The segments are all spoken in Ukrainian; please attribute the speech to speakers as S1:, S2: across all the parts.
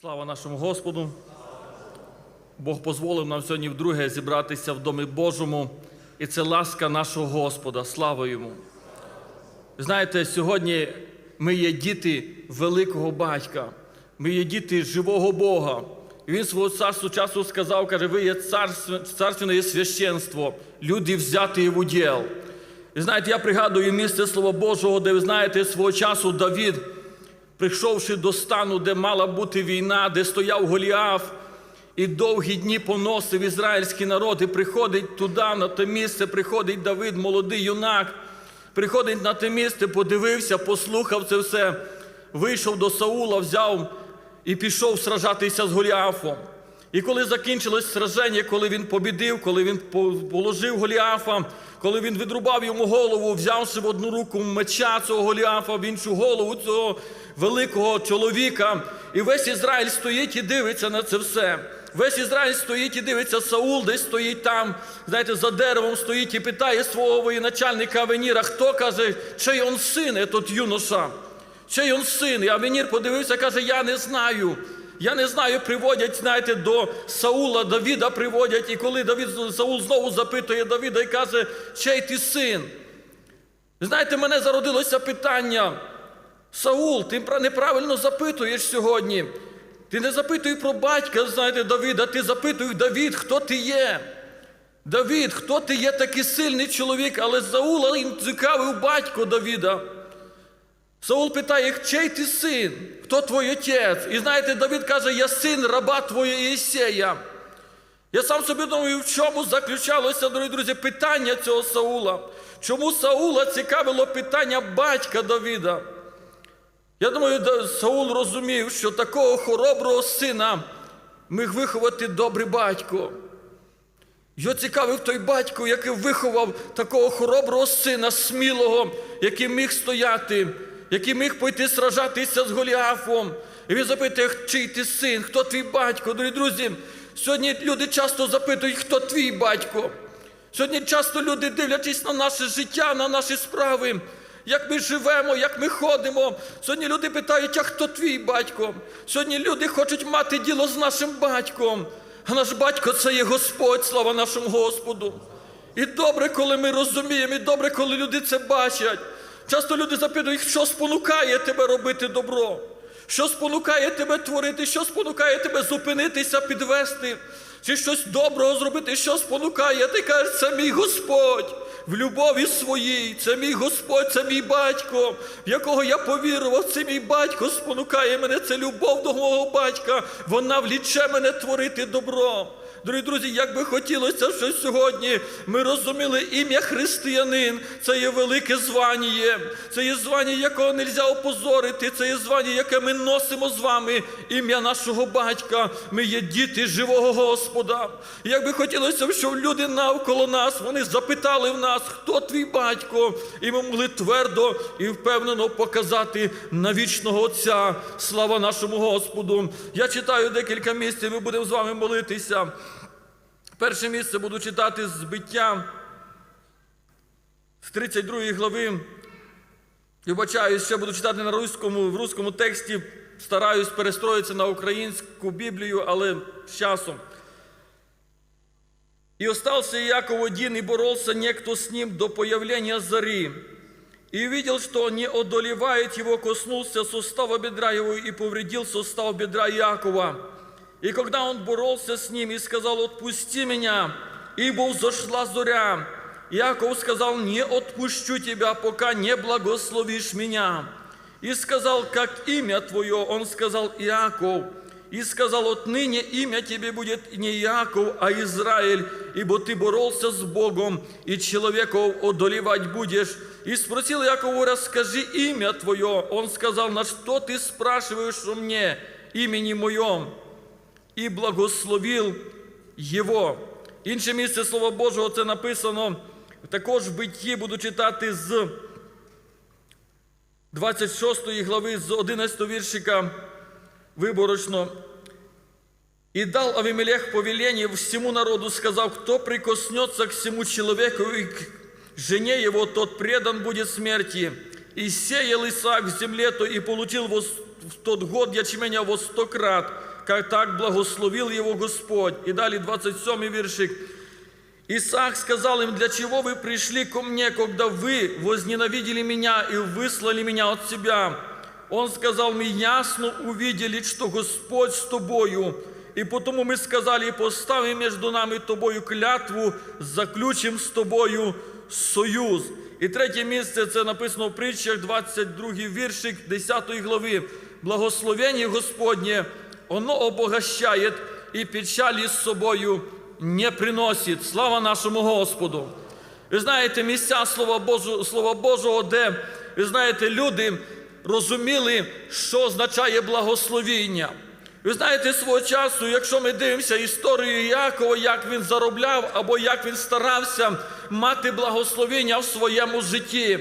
S1: Слава нашому Господу. Бог дозволив нам сьогодні вдруге зібратися в Домі Божому, і це ласка нашого Господа. Слава йому. Знаєте, сьогодні ми є діти великого батька, ми є діти живого Бога. Він свого царству часу сказав, каже, ви є царственне священство, люди взяті в уділ. І знаєте, я пригадую місце Слова Божого, де ви знаєте, свого часу Давід прийшовши до стану, де мала бути війна, де стояв Голіаф, і довгі дні поносив ізраїльський народ, і приходить туди, на те місце, приходить Давид, молодий юнак, приходить на те місце, подивився, послухав це все, вийшов до Саула, взяв і пішов сражатися з Голіафом. І коли закінчилось сраження, коли він побідив, коли він положив Голіафа, коли він відрубав йому голову, взявши в одну руку меча цього Голіафа, в іншу голову цього великого чоловіка, і весь Ізраїль стоїть і дивиться на це все. Весь Ізраїль стоїть і дивиться, Саул десь стоїть там, знаєте, за деревом стоїть і питає свого воєначальника Авеніра, хто каже, чий он син, этот юноша, чий он син. І Авенір подивився, каже, я не знаю. Я не знаю, приводять, знаєте, до Саула, Давіда приводять, і коли Давід, Саул знову запитує Давіда і каже, чий ти син? Знаєте, мене зародилося питання. Саул, ти неправильно запитуєш сьогодні. Ти не запитуй про батька, знаєте, Давіда, ти запитуй Давід, хто ти є. Давід, хто ти є такий сильний чоловік, але Саула цікавив батько Давіда. Саул питає, чий ти син? Хто твій отець? І знаєте, Давид каже, я син раба твого Єсея. Я сам собі думаю, в чому заключалося, дорогі друзі, питання цього Саула. Чому Саула цікавило питання батька Давіда? Я думаю, Саул розумів, що такого хороброго сина міг виховати добрий батько. Його цікавив той батько, який виховав такого хороброго сина, смілого, який міг стояти, який міг пойти сражатися з Голіафом. І він запитує, чий ти син, хто твій батько? Дорогі друзі, сьогодні люди часто запитують, хто твій батько. Сьогодні часто люди, дивлячись на наше життя, на наші справи, як ми живемо, як ми ходимо. Сьогодні люди питають, а хто твій батько? Сьогодні люди хочуть мати діло з нашим батьком. А наш батько це є Господь, слава нашому Господу. І добре, коли ми розуміємо, і добре, коли люди це бачать. Часто люди запитують, що спонукає тебе робити добро, що спонукає тебе творити, що спонукає тебе зупинитися, підвести, чи щось доброго зробити, що спонукає. Ти кажеш, це мій Господь в любові своїй, це мій Господь, це мій батько, в якого я повірував, це мій батько спонукає мене, це любов до мого батька, вона вліче мене творити добро. Дорогі друзі, як би хотілося, що сьогодні ми розуміли ім'я християнин, це є велике звання, це є звання, якого не можна опозорити, це є звання, яке ми носимо з вами, ім'я нашого батька. Ми є діти живого Господа. Як би хотілося, щоб люди навколо нас вони запитали в нас, хто твій батько, і ми могли твердо і впевнено показати на вічного Отця. Слава нашому Господу. Я читаю декілька місць, і ми будемо з вами молитися. Перше місце буду читати з збиття з 32 глави. І вибачаюсь, ще буду читати на руському, в руському тексті. Стараюсь перестроїтися на українську Біблію, але з часом. И остался Яков один, и боролся некто с ним до появления зари. И увидел, что не одолевает его, коснулся сустава бедра его и повредил сустав бедра Якова. И когда он боролся с ним и сказал, отпусти меня, ибо взошла зоря, Яков сказал, не отпущу тебя, пока не благословишь меня. И сказал, как имя твое? Он сказал, Иаков. И сказал, отныне имя тебе будет не Яков, а Израиль, ибо ты боролся с Богом, и человеков одолевать будешь. И спросил Якову, расскажи имя твое. Он сказал, на что ты спрашиваешь у мне имени моем? І благословив його. Інше місце Слова Божого це написано також в битті, буду читати з 26 глави, з 11 віршика виборочно. И дал Авимелех повеление всему народу, сказав, кто прикоснется к всему человеку и к жене его, тот предан будет смерти. И сеял Исаак в земле, то и получил в тот год ячменя во сто крат, как так благословил его Господь. И далее 27 віршик. Исаак сказал им, для чего вы пришли ко мне, когда вы возненавидели меня и выслали меня от себя? Он сказал, мы ясно увидели, что Господь с тобою, и потому мы сказали, поставим между нами и тобою клятву, заключим з тобою союз. І третє місце це написано в притчах, 22 віршик 10 глави. Благословення Господнє, оно обогащает і печалі з собою не приносить. Слава нашому Господу! Ви знаєте, місця Слова Божого, Слова Божого, де ви знаєте, люди розуміли, що означає благословіння. Ви знаєте, свого часу, якщо ми дивимося історію Якова, як він заробляв або як він старався мати благословіння в своєму житті.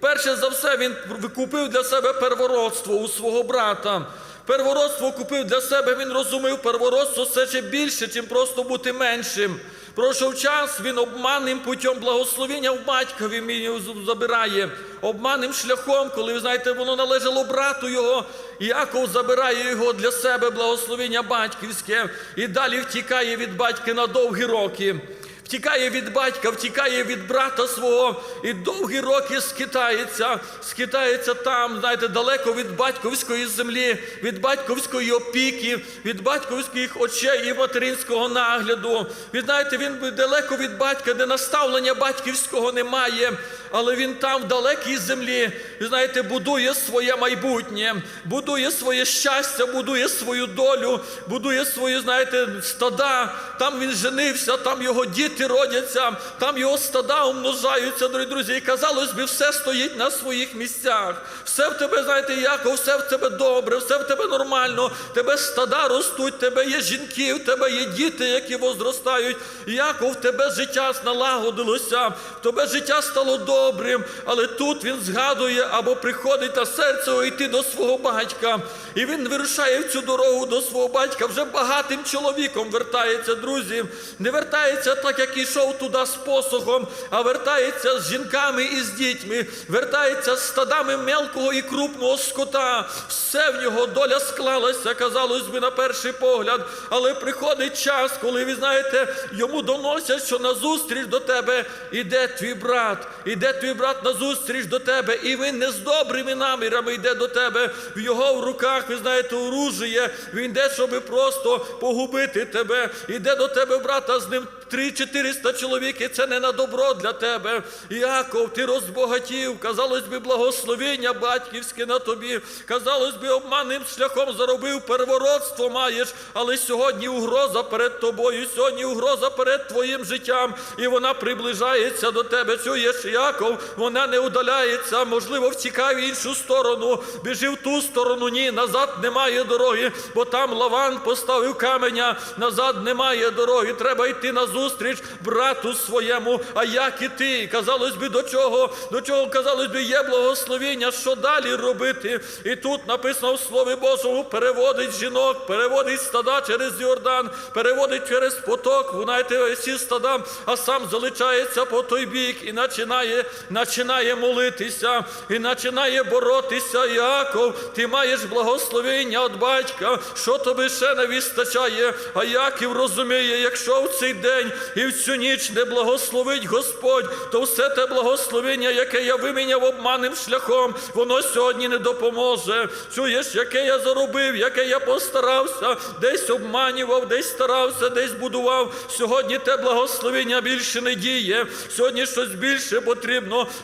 S1: Перше за все, він викупив для себе первородство у свого брата. Первородство купив для себе, він розумів, первородство це ще більше, чим просто бути меншим. Пройшов час, він обманним путем благословення в батькові мені забирає, обманним шляхом, коли ви знаєте, воно належало брату його. Яков забирає його для себе благословення батьківське і далі втікає від батька на довгі роки. Втікає від батька, втікає від брата свого і довгі роки скитається, скитається там, знаєте, далеко від батьковської землі, від батьковської опіки, від батьковських очей і материнського нагляду. Ви знаєте, він далеко від батька, де наставлення батьківського немає, але він там, в далекій землі, знаєте, будує своє майбутнє, будує своє щастя, будує свою долю, будує свої, знаєте, стада. Там він женився, там його діти родяться, там його стада умножаються, дорогі друзі. І казалось би, все стоїть на своїх місцях. Все в тебе, знаєте, Яков, все в тебе добре, все в тебе нормально, тебе стада ростуть, тебе є жінки, в тебе є діти, які возростають. Яков, в тебе життя налагодилося, в тебе життя стало добрим, але тут він згадує або приходить на серце йти до свого батька. І він вирушає в цю дорогу до свого батька. Вже багатим чоловіком вертається, друзі. Не вертається так, як ішов туди з посохом, а вертається з жінками і з дітьми, вертається з стадами мелкого і крупного скота. Все в нього доля склалася, казалось би, на перший погляд. Але приходить час, коли ви знаєте, йому доносять, що назустріч до тебе іде твій брат, іде твій брат назустріч до тебе, і він не з добрими намірами йде до тебе. В його в руках, ви знаєте, оружіє. Він йде, щоб просто погубити тебе. Іде до тебе, брата, з ним. Три-чотириста чоловік, і це не на добро для тебе. Яков, ти розбогатів, казалось би, благословення батьківське на тобі. Казалось би, обманним шляхом заробив первородство маєш, але сьогодні угроза перед тобою, сьогодні угроза перед твоїм життям, і вона приближається до тебе. Чуєш, Яков, вона не удаляється, можливо, втікай в іншу сторону, біжи в ту сторону, ні, назад немає дороги, бо там Лаван поставив каменя, назад немає дороги, треба йти назад зустріч брату своєму, а як і ти. Казалось би, до чого, до чого, казалось би, є благословіння, що далі робити. І тут написано в Слові Божому, переводить жінок, переводить стада через Йордан, переводить через поток, знаєте, всі стада, а сам залишається по той бік і починає, починає молитися, і починає боротися. Яков, ти маєш благословення від батька, що тобі ще не вистачає, а Яків розуміє, якщо в цей день і в цю ніч не благословить Господь, то все те благословення, яке я виміняв обманним шляхом, воно сьогодні не допоможе. Чуєш, яке я заробив, яке я постарався, десь обманював, десь старався, десь будував. Сьогодні те благословення більше не діє. Сьогодні щось більше потрібно,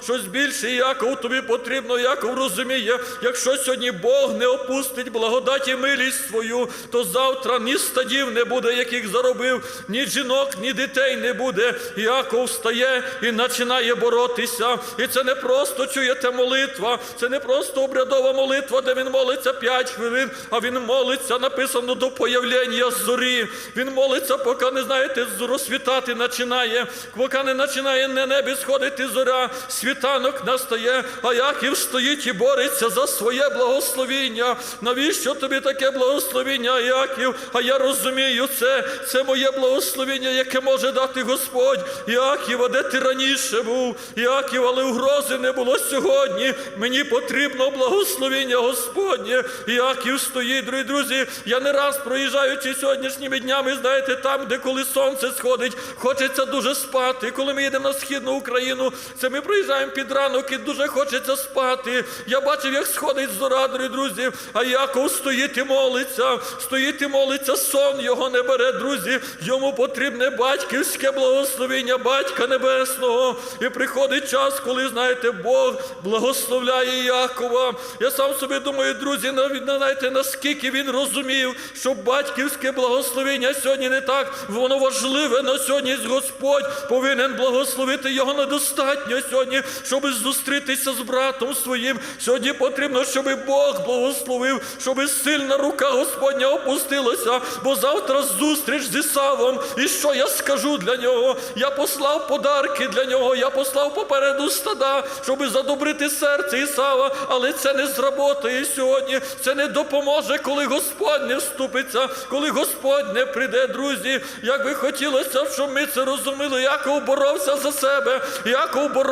S1: щось більше, Яков тобі потрібно, Яков розуміє, якщо сьогодні Бог не опустить благодать і милість свою, то завтра ні стадів не буде, яких заробив, ні жінок, ні дітей не буде. Яков встає і починає боротися. І це не просто чуєте молитва, це не просто обрядова молитва, де він молиться 5 хвилин, а він молиться, написано до появлення зорі. Він молиться, поки не знаєте, розсвітати починає, поки не починає на небі сходити зоря. Світанок настає, а Яків стоїть і бореться за своє благословіння. Навіщо тобі таке благословіння, Яків? А я розумію це. Це моє благословіння, яке може дати Господь. Яків, а де ти раніше був? Яків, але угрози не було сьогодні. Мені потрібно благословіння Господнє. Яків стоїть, дорогі друзі. Я не раз проїжджаючи сьогоднішніми днями, знаєте, там, де коли сонце сходить, хочеться дуже спати. Коли ми їдемо на східну Україну, це ми проїжджаємо під ранок і дуже хочеться спати. Я бачив, як сходить зора, дорогі друзі, а Яков стоїть і молиться, стоїть і молиться, сон його не бере, друзі. Йому потрібне батьківське благословення Батька Небесного. І приходить час, коли, знаєте, Бог благословляє Якова. Я сам собі думаю, друзі, знаєте, наскільки він розумів, що батьківське благословення сьогодні не так, воно важливе, але сьогодні Господь повинен благословити його недостатньо сьогодні, щоб зустрітися з братом своїм. Сьогодні потрібно, щоб Бог благословив, щоб сильна рука Господня опустилася, бо завтра зустріч зі Савом. І що я скажу для нього? Я послав подарки для нього, я послав попереду стада, щоб задобрити серце Ісава, але це не зработає сьогодні. Це не допоможе, коли Господь не вступиться, коли Господь не прийде, друзі. Як би хотілося, щоб ми це розуміли, Яков боровся за себе, Яков боровся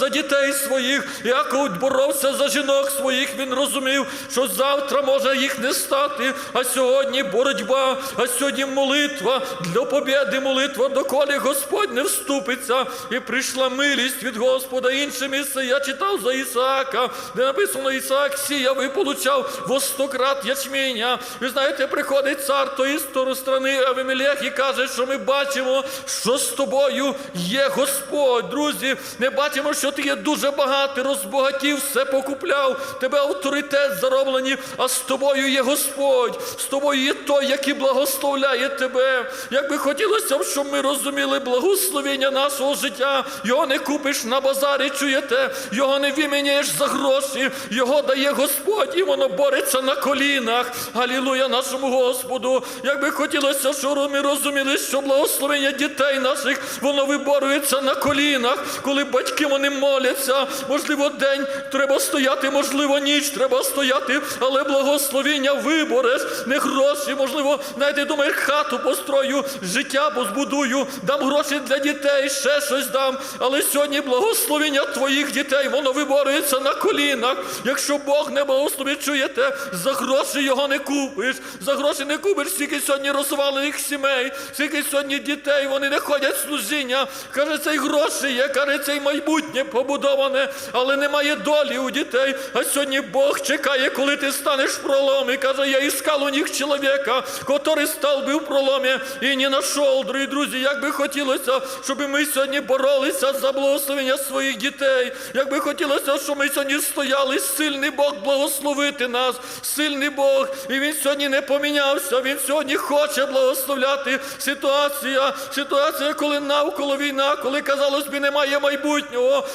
S1: за дітей своїх, Яков боровся за жінок своїх. Він розумів, що завтра може їх не стати, а сьогодні боротьба, а сьогодні молитва для побєди, молитва, доколі Господь не вступиться. І прийшла милість від Господа. Інше місце я читав за Ісаака, де написано Ісаак сіяв і получав во стократ ячменя. Ви знаєте, приходить цар тої сторони Авимелех і каже, що ми бачимо, що з тобою є Господь. Друзі, ми бачимо, що ти є дуже багатий, розбагатів, все покупляв, тебе авторитет зароблений, а з тобою є Господь, з тобою є той, який благословляє тебе. Як би хотілося б, щоб ми розуміли благословення нашого життя, його не купиш на базарі, чуєте, його не виміняєш за гроші, його дає Господь, і воно бореться на колінах. Алілуя нашому Господу. Як би хотілося, щоб ми розуміли, що благословення дітей наших, воно виборюється на колінах, коли батьки вони моляться. Можливо, день треба стояти, можливо, ніч треба стояти, але благословення вибореш, не гроші, можливо, навіть думаєш, хату построю, життя позбудую, дам гроші для дітей, ще щось дам. Але сьогодні благословення твоїх дітей, воно виборюється на колінах. Якщо Бог не благословить, чуєте, за гроші його не купиш, за гроші не купиш, скільки сьогодні розвалених сімей, скільки сьогодні дітей, вони не ходять служіння. Каже, це й гроші є, каже, це й майбутнє побудоване, але немає долі у дітей. А сьогодні Бог чекає, коли ти станеш в проломі. Каже, я іскав у них чоловіка, який став би в проломі і не знайшов. Дорогі друзі, як би хотілося, щоб ми сьогодні боролися за благословення своїх дітей. Як би хотілося, щоб ми сьогодні стояли, сильний Бог благословити нас, сильний Бог. І він сьогодні не помінявся. Він сьогодні хоче благословляти. Ситуація, ситуація, коли навколо війна, коли казалось би, немає майбутнього,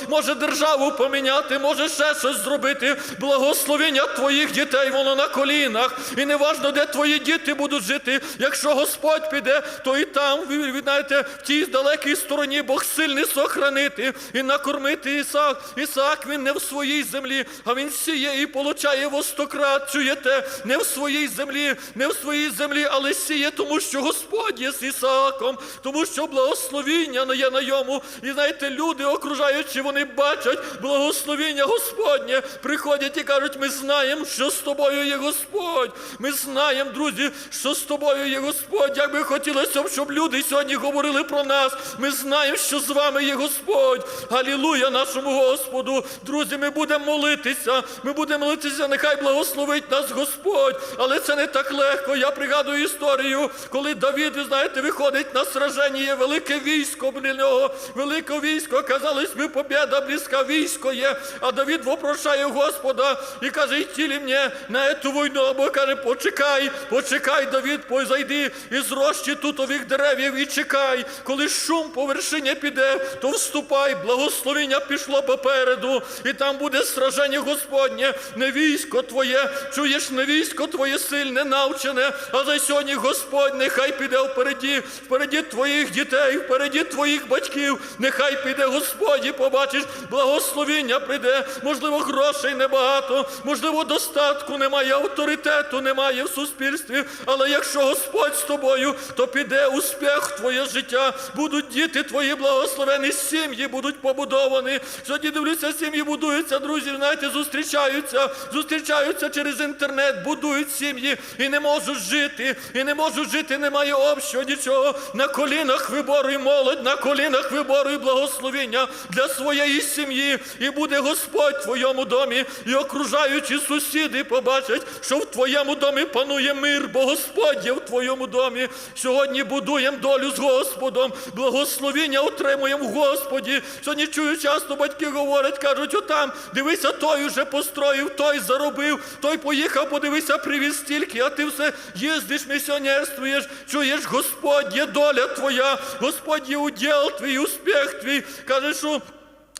S1: може державу поміняти, може ще щось зробити. Благословення твоїх дітей, воно на колінах. І не важно, де твої діти будуть жити. Якщо Господь піде, то і там, ви, знаєте, в тій далекій стороні Бог сильний сохранити і накормити Ісаак. Ісаак він не в своїй землі, а він сіє і получає востократ. Чуєте, не в своїй землі, не в своїй землі, але сіє, тому що Господь є з Ісааком, тому що благословіння є на йому. І знаєте, люди, окружаючи, вони бачать благословіння Господнє, приходять і кажуть, ми знаємо, що з тобою є Господь. Ми знаємо, друзі, що з тобою є Господь. Як би хотілося, б, щоб люди сьогодні говорили про нас. Ми знаємо, що з вами є Господь. Алілуя нашому Господу. Друзі, ми будемо молитися. Ми будемо молитися, нехай благословить нас Господь. Але це не так легко. Я пригадую історію, коли Давід, ви знаєте, виходить на сраження, є велике військо біля нього, велике військо. Казалось би, побіда близька військо є. А Давід вопрошає Господа і каже, йти ли мені на цю війну, або каже, почекай, почекай, Давід, позайди із рощі тутових деревів і чекай. Коли шум по вершині піде, то вступай, благословення пішло попереду, і там буде сраження Господнє, не військо твоє, чуєш, не військо твоє сильне, навчене, а за сьогодні Господь нехай піде впереді, впереді твоїх дітей, впереді твоїх батьків, нехай піде Господь Господі, побачиш, благословіння прийде, можливо, грошей небагато, можливо, достатку немає, авторитету немає в суспільстві. Але якщо Господь з тобою, то піде успіх в твоє життя, будуть діти твої благословені, сім'ї будуть побудовані. Сьогодні дивлюся, сім'ї будуються, друзі, знаєте, зустрічаються, зустрічаються через інтернет, будують сім'ї і не можуть жити, і не можуть жити, немає общого нічого. На колінах виборуй молодь, на колінах виборуй благословіння для своєї сім'ї. І буде Господь в твоєму домі, і окружаючі сусіди побачать, що в твоєму домі панує мир, бо Господь є в твоєму домі. Сьогодні будуємо долю з Господом, благословіння отримуємо в Господі. Сьогодні чую часто батьки говорять, кажуть, отам, дивися, той уже построїв, той заробив, той поїхав, подивися, привіз стільки, а ти все їздиш, місіонерствуєш, чуєш, Господь є доля твоя, Господь є уділ твій, успіх твій. Каже, що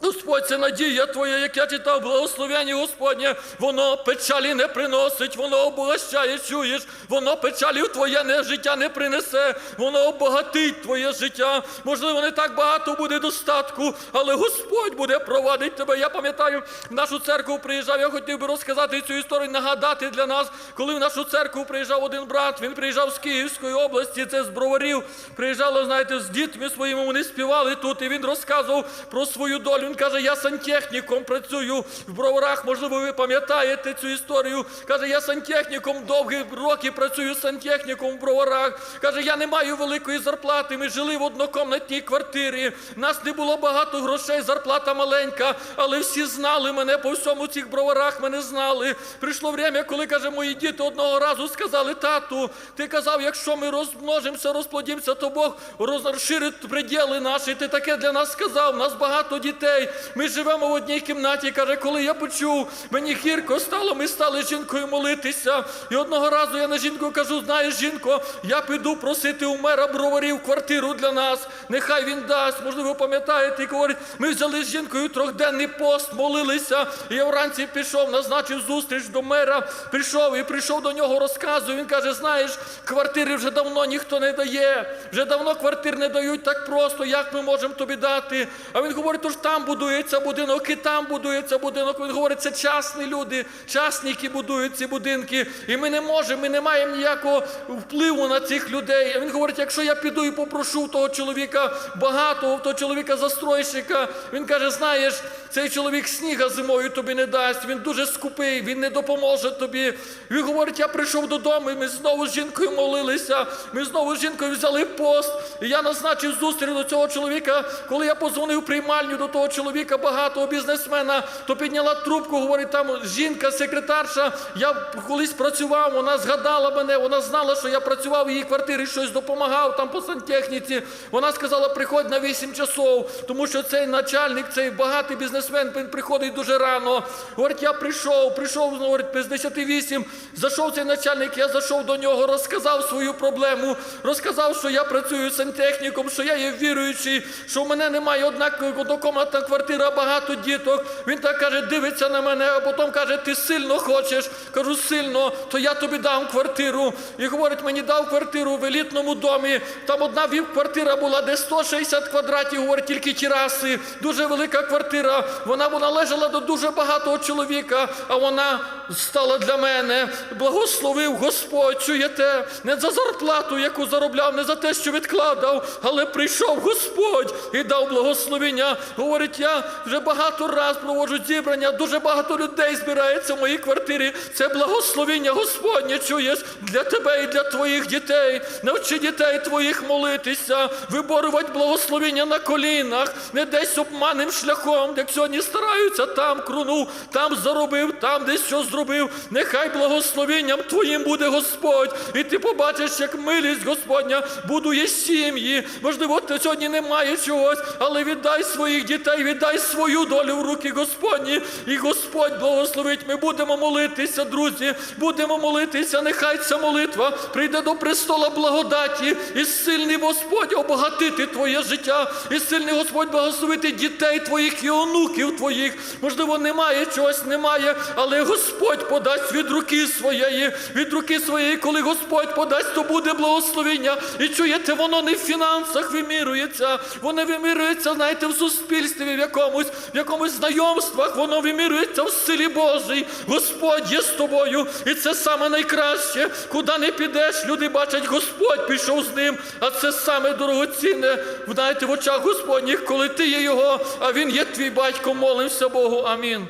S1: Господь, це надія Твоя, як я читав, благословення Господнє, воно печалі не приносить, воно обогащає, чуєш, воно печалі в твоє не- життя не принесе, воно обогатить твоє життя. Можливо, не так багато буде достатку, але Господь буде провадити тебе. Я пам'ятаю, в нашу церкву приїжджав, я хотів би розказати цю історію, нагадати для нас, коли в нашу церкву приїжджав один брат, він приїжджав з Київської області, це з броварів. Приїжджало, знаєте, з дітьми своїми, вони співали тут, і він розказував про свою долю. Каже, я сантехніком працюю в броварах. Можливо, ви пам'ятаєте цю історію. Каже, я сантехніком довгі роки працюю сантехніком в броварах. Каже, я не маю великої зарплати. Ми жили в однокомнатній квартирі. Нас не було багато грошей, зарплата маленька, але всі знали мене по всьому цих броварах. Мене знали. Прийшло время, коли каже, мої діти одного разу сказали: тату, ти казав, якщо ми розмножимося, розплодімося, то Бог розширить приділи наші. Ти таке для нас сказав. Нас багато дітей. Ми живемо в одній кімнаті. Каже, коли я почув, мені гірко стало, ми стали з жінкою молитися. І одного разу я на жінку кажу: знаєш, жінко, я піду просити у мера броварів квартиру для нас. Нехай він дасть. Можливо, ви пам'ятаєте, і говорить, ми взяли з жінкою трьохденний пост, молилися. І я вранці пішов, назначив зустріч до мера. Прийшов і прийшов до нього, розказую. Він каже: знаєш, квартири вже давно ніхто не дає. Вже давно квартир не дають так просто, як ми можемо тобі дати. А він говорить, то ж будується будинок, і там будується будинок. Він говорить, це частні люди, частники будують ці будинки. І ми не можемо, ми не маємо ніякого впливу на цих людей. Він говорить, якщо я піду і попрошу того чоловіка багатого, того чоловіка застройщика, він каже, знаєш, цей чоловік сніга зимою тобі не дасть, він дуже скупий, він не допоможе тобі. Він говорить, я прийшов додому, і ми знову з жінкою молилися, ми знову з жінкою взяли пост. І я назначив зустріч до цього чоловіка. Коли я позвонив приймальню до того чоловіка, багатого бізнесмена, то підняла трубку, говорить, там жінка, секретарша. Я колись працював, вона згадала мене, вона знала, що я працював в її квартирі, щось допомагав там по сантехніці. Вона сказала, приходь на 8 часов, тому що цей начальник, цей багатий бізнесмен, він приходить дуже рано. Говорить, я прийшов, прийшов, говорить, без 10 8. Зайшов цей начальник, я зайшов до нього, розказав свою проблему, розказав, що я працюю сантехніком, що я є віруючий, що в мене немає одна однокомнатна квартира, багато діток. Він так каже, дивиться на мене, а потім каже, ти сильно хочеш. Кажу, сильно, то я тобі дам квартиру. І говорить, мені дав квартиру в елітному домі. Там одна квартира була, де 160 квадратів, говорить, тільки тераси. Дуже велика квартира. Вона належала до дуже багатого чоловіка, а вона стала для мене. Благословив Господь, чуєте, не за зарплату, яку заробляв, не за те, що відкладав, але прийшов Господь і дав благословення. Говорить, я вже багато раз проводжу зібрання, дуже багато людей збирається в моїй квартирі. Це благословення Господнє, чуєш, для тебе і для твоїх дітей. Навчи дітей твоїх молитися, виборювати благословення на колінах, не десь обманним шляхом, як сьогодні стараються, там крунув, там заробив, там десь що зробив. Нехай благословенням твоїм буде Господь. І ти побачиш, як милість Господня будує сім'ї. Можливо, ти сьогодні немає чогось, але віддай своїх дітей, віддай свою долю в руки Господні. І Господь благословить. Ми будемо молитися, друзі. Будемо молитися. Нехай ця молитва прийде до престола благодаті. І сильний Господь обогатити твоє життя. І сильний Господь благословити дітей твоїх і онуків твоїх. Можливо, немає чогось, немає, але Господь подасть від руки своєї, від руки своєї, коли Господь подасть, то буде благословення. І чуєте, воно не в фінансах вимірюється, воно вимірюється, знаєте, в суспільстві в якомусь, в якомусь знайомствах, воно вимірюється в силі Божій. Господь є з тобою, і це саме найкраще. Куди не підеш, люди бачать, Господь пішов з ним, а це саме дорогоцінне, знаєте, в очах Господніх, коли ти є його, а він є твій батько, молимося Богу. Амінь.